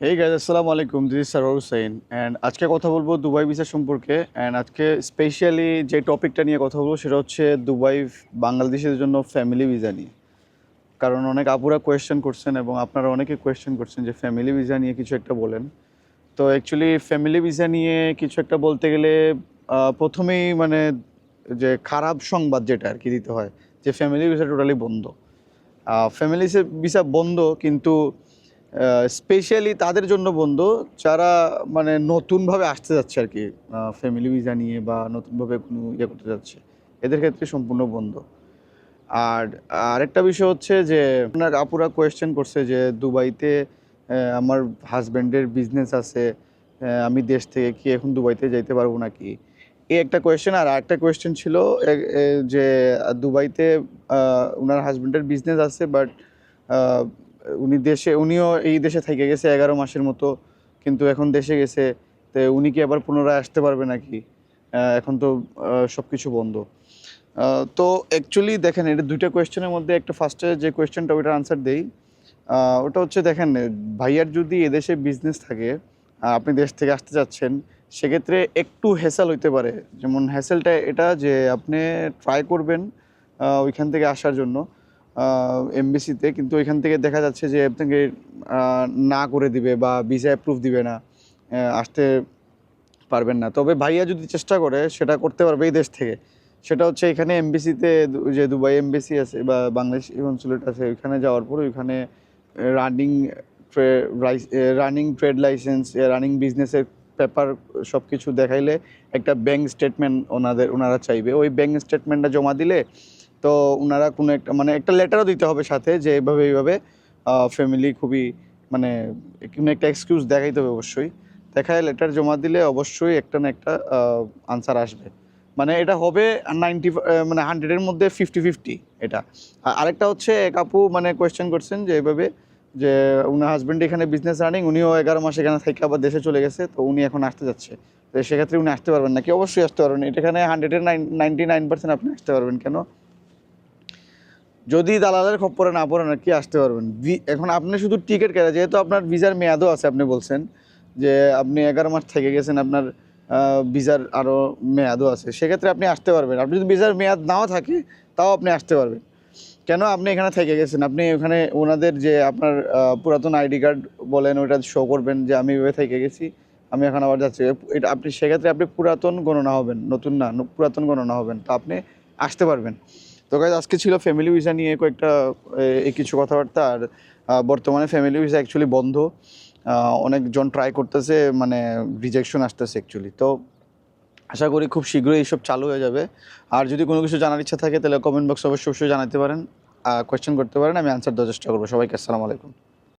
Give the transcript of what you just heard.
এই গাইজ আসসালামু আলাইকুম this is Sarwar Hussain and আজকে কথা বলব দুবাই ভিসা সম্পর্কে। অ্যান্ড আজকে স্পেশালি যে টপিকটা নিয়ে কথা বলব সেটা হচ্ছে দুবাই, বাংলাদেশের জন্য ফ্যামিলি ভিসা নিয়ে। কারণ অনেক আপুরা কোয়েশ্চেন করছেন এবং আপনারা অনেকে কোয়েশ্চেন করছেন যে ফ্যামিলি ভিসা নিয়ে কিছু একটা বলেন। তো অ্যাকচুয়ালি ফ্যামিলি ভিসা নিয়ে কিছু একটা বলতে গেলে প্রথমেই মানে যে খারাপ সংবাদ যেটা আর কি দিতে হয়, যে ফ্যামিলি ভিসা টোটালি বন্ধ। ফ্যামিলি ভিসা বন্ধ কিন্তু স্পেশালি তাদের জন্য বন্ধু, যারা মানে নতুনভাবে আসতে যাচ্ছে আর কি ফ্যামিলি ভিসা নিয়ে বা নতুনভাবে কোনো ইয়ে করতে যাচ্ছে, এদের ক্ষেত্রে সম্পূর্ণ বন্ধ। আর আরেকটা বিষয় হচ্ছে যে, আপনার আপুরা কোয়েশ্চেন করছে যে, দুবাইতে আমার হাজব্যান্ডের বিজনেস আছে আমি দেশ থেকে কি এখন দুবাইতে যাইতে পারব নাকি? এই একটা কোয়েশ্চেন আর আরেকটা কোয়েশ্চেন ছিল যে, দুবাইতে ওনার হাজব্যান্ডের বিজনেস আছে বাট উনি দেশে, উনিও এই দেশে থেকে গেছে এগারো মাসের মতো, কিন্তু এখন দেশে গেছে। তো উনি কি আবার পুনরায় আসতে পারবে নাকি? এখন তো সব কিছু বন্ধ। তো অ্যাকচুয়ালি দেখেন, এটা দুইটা কোয়েশ্চেনের মধ্যে একটা ফার্স্টে যে কোয়েশ্চেনটা ওইটার আনসার দেই। ওটা হচ্ছে দেখেন, ভাইয়ার যদি এদেশে বিজনেস থাকে আপনি দেশ থেকে আসতে চাচ্ছেন, সেক্ষেত্রে একটু হ্যাসেল হইতে পারে। যেমন হ্যাসেলটা এটা যে আপনি ট্রাই করবেন ওইখান থেকে আসার জন্য। এমবিসিতে কিন্তু ওইখান থেকে দেখা যাচ্ছে যে আপনাকে না করে দিবে বা ভিসা অ্যাপ্রুভ দিবে না আসতে পারবেন না। তবে ভাইয়া যদি চেষ্টা করে, সেটা করতে পারবে এই দেশ থেকে। সেটা হচ্ছে এখানে এমবিসিতে যে দুবাই এমবিসি আছে বা বাংলাদেশ কনসুলেট আছে, ওইখানে যাওয়ার পর ওইখানে running running trade license running বিজনেসের পেপার সব কিছু দেখাইলে একটা ব্যাংক স্টেটমেন্ট ওনাদের, ওনারা চাইবে। ওই ব্যাংক স্টেটমেন্টটা জমা দিলে তো ওনারা কোনো একটা মানে একটা লেটারও দিতে হবে সাথে যে এইভাবে এইভাবে ফ্যামিলি খুবই মানে কোনো একটা এক্সকিউজ দেখাইতে হবে অবশ্যই। দেখায় লেটার জমা দিলে অবশ্যই একটা না একটা আনসার আসবে। মানে এটা হবে নাইনটি মানে হান্ড্রেডের মধ্যে ফিফটি ফিফটি এটা। আর আরেকটা হচ্ছে এক আপু মানে কোয়েশ্চেন করছেন যে এইভাবে যে উনার হাজব্যান্ড এখানে বিজনেস রানিং উনিও এগারো মাস এখানে থেকে আবার দেশে চলে গেছে, তো উনি এখন আসতে যাচ্ছে। তো সেক্ষেত্রে উনি আসতে পারবেন নাকি? অবশ্যই আসতে পারবেন। এটা এখানে হান্ড্রেডের নাইন নাইনটি নাইন পার্সেন্ট আপনি আসতে পারবেন। কেন? যদি দালালের খপ্পরে না পড়েন, আর কি আসতে পারবেন? এখন আপনি শুধু টিকিট কেটে, যেহেতু আপনার ভিসার মেয়াদও আছে, আপনি বলছেন যে আপনি এগারো মাস থেকে গেছেন, আপনার ভিসার আরও মেয়াদও আছে, সেক্ষেত্রে আপনি আসতে পারবেন। আপনি যদি ভিসার মেয়াদ নাও থাকে, তাও আপনি আসতে পারবেন। কেন? আপনি এখানে থেকে গেছেন। আপনি ওখানে ওনাদের যে আপনার পুরাতন আইডি কার্ড বলেন, ওইটা শো করবেন যে আমি এভাবে থেকে গেছি, আমি এখন আবার যাচ্ছি। এটা আপনি, সেক্ষেত্রে আপনি পুরাতন গণনা হবেন, নতুন না, পুরাতন গণনা হবেন, তো আপনি আসতে পারবেন। তো গাইজ আজকে ছিল ফ্যামিলি ভিসা নিয়ে কয়েকটা কিছু কথাবার্তা আর বর্তমানে ফ্যামিলি ভিসা অ্যাকচুয়ালি বন্ধ। অনেকজন ট্রাই করতেছে মানে রিজেকশন আসতেছে অ্যাকচুয়ালি তো আশা করি খুব শীঘ্রই এইসব চালু হয়ে যাবে। আর যদি কোনো কিছু জানার ইচ্ছা থাকে, তাহলে কমেন্ট বক্সে অবশ্যই অবশ্যই জানাতে পারেন। কোয়েশ্চেন করতে পারেন, আমি অ্যান্সার দেওয়ার চেষ্টা করব। সবাইকে আসসালামু আলাইকুম।